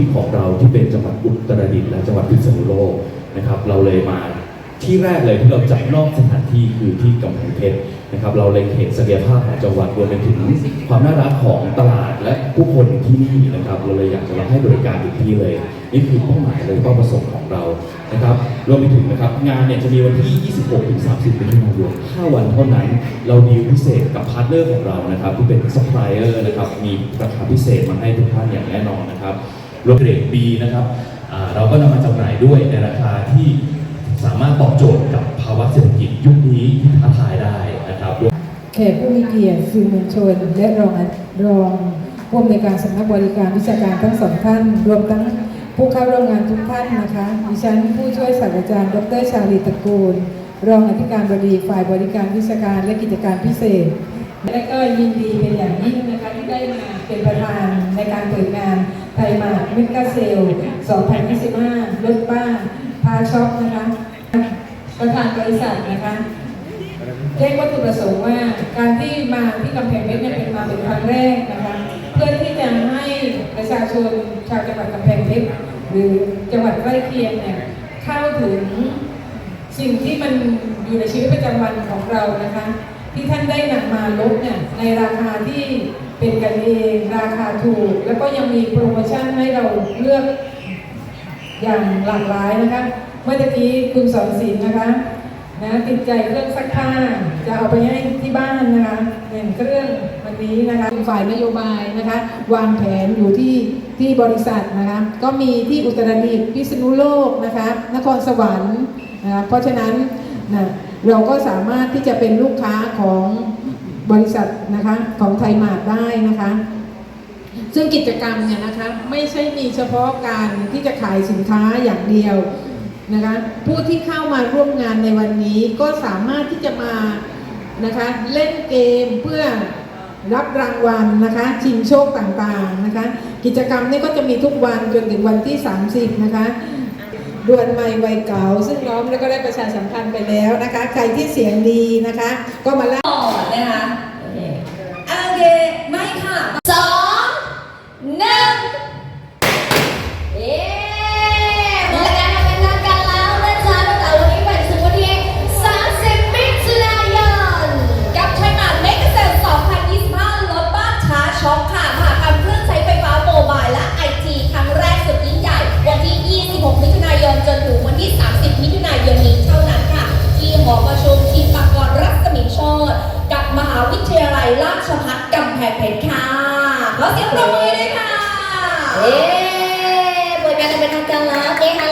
ถิ่นของเราที่เป็นจังหวัดอุตรดิตถ์และจังหวัดพิษณุโลกนะครับ เราเลยมาที่แรกเลยที่เราจัดนอกสถานที่คือที่กำแพงเพชรนะครับ เราเล็งเห็นศักยภาพของจังหวัดรวมไปถึงความน่ารักของตลาดและผู้คนที่นี่นะครับ เราเลยอยากจะมาให้บริการถึงที่เลย นี่คือเป้าหมายเลยเป้าประสงค์ของเรานะครับรวมไปถึงนะครับงานเนี่ยจะมีวันที่ 26 ถึง 30มิถุนายน5วันเท่านั้น เราดีลพิเศษกับพาร์ทเนอร์ของเรานะครับที่เป็นซัพพลายเออร์นะครับมีราคาพิเศษมาให้ทุกท่านอย่างแน่นอนนะครับ รวมเกรด B นะครับเราก็นำมาจำหน่ายด้วยในราคาที่สามารถตอบโจทย์กับภาวะเศรษฐกิจยุคนี้ที่ท้าทายได้นะครับแขกผู้มีเกียรติสื่อมวลชน และรองรองผู้อำนวยการสำนักบริการวิชาการทั้งสองท่านรวมทั้งผู้เข้าร่วมงานทุกท่านนะคะดิฉันผู้ช่วยศาสตราจารย์ดรชาลีตระกูล รองอธิการบดีฝ่ายบริการวิชาการและกิจการพิเศษ และก็ยินดีเป็นอย่างยิ่งนะคะที่ได้มาเป็นประธานในการเปิดงาน ทยมาร์เมกาเซล 2025รถบ้าพาช็อปนะคะประธานบริษัทนะคะแจ้งวัตถุประสงค์ว่าการที่มาที่กำแพงเพชรเนี่ยเป็นมาเป็นครั้งแรกนะคะเพื่อที่จะให้ประชาชนชาวจังหวัดกำแพงเพชรหรือจังหวัดใกล้เคียงเนี่ยเข้าถึงสิ่งที่มันอยู่ในชีวิตประจำวันของเรานะคะ ที่ท่านได้นำมาลดเนี่ยในราคาที่ เป็นกันเองราคาถูก แล้วก็ยังมีโปรโมชั่นให้เราเลือกอย่างหลากหลายนะคะ เมื่อกี้คุณสอนศิลป์นะคะนะติดใจเครื่องซักผ้าจะเอาไปให้ที่บ้านนะคะหนึ่งเครื่องวันนี้นะคะฝ่ายนโยบายนะคะ วางแผนอยู่ที่ที่บริษัทนะคะ ก็มีที่อุตรดิตถ์พิษณุโลกนะคะ นครสวรรค์นะะเพราะฉะนั้นนะเราก็สามารถที่จะเป็นลูกค้าของ บริษัทนะคะของไทยมาร์ทได้นะคะ ซึ่งกิจกรรมเนี่ยนะคะไม่ใช่มีเฉพาะการที่จะขายสินค้าอย่างเดียวนะคะผู้ที่เข้ามาร่วมงานในวันนี้ก็สามารถที่จะมานะคะเล่นเกมเพื่อรับรางวัลนะคะชิงโชคต่างๆนะคะ กิจกรรมนี้ก็จะมีทุกวันจนถึงวันที่ 30 นะคะ ดวนไม่ไวยเก่าซึ่งน้องแล้วก็ได้ประชาสัมพันธ์ไปแล้วนะคะ ใครที่เสียงดีนะคะ ก็มาเล่าก่อนะคะโอเคโอเคไม่ค่ะสองหนึ่งเอ๊ะเปิดงานอย่างเป็นทางการแล้วนะจ๊ะตั้งแต่วันนี้ไปถึงวันที่30มิถุนายนกับไทยมาร์ทเมกะเซล2025ลดบ้านช้าช็อปค่ะมหากรรมเครื่องใช้ไฟฟ้าโมบายและไอทีครั้งแรกสุดยิ่งใหญ่ วันที่ 26 มิถุนายนจนถึงวันที่ 30 มิถุนายนนี้เท่านั้นค่ะ ที่ห อประชุมทีมปากรรัศมีโชตกับมหาวิทยาลัยราชภัฏกำแพงเพชรค่ะขอเสียงปรบมือด้วยค่ะ เย้เปิดกานอย่างเป็นทางการแล้วโอเคค่ะ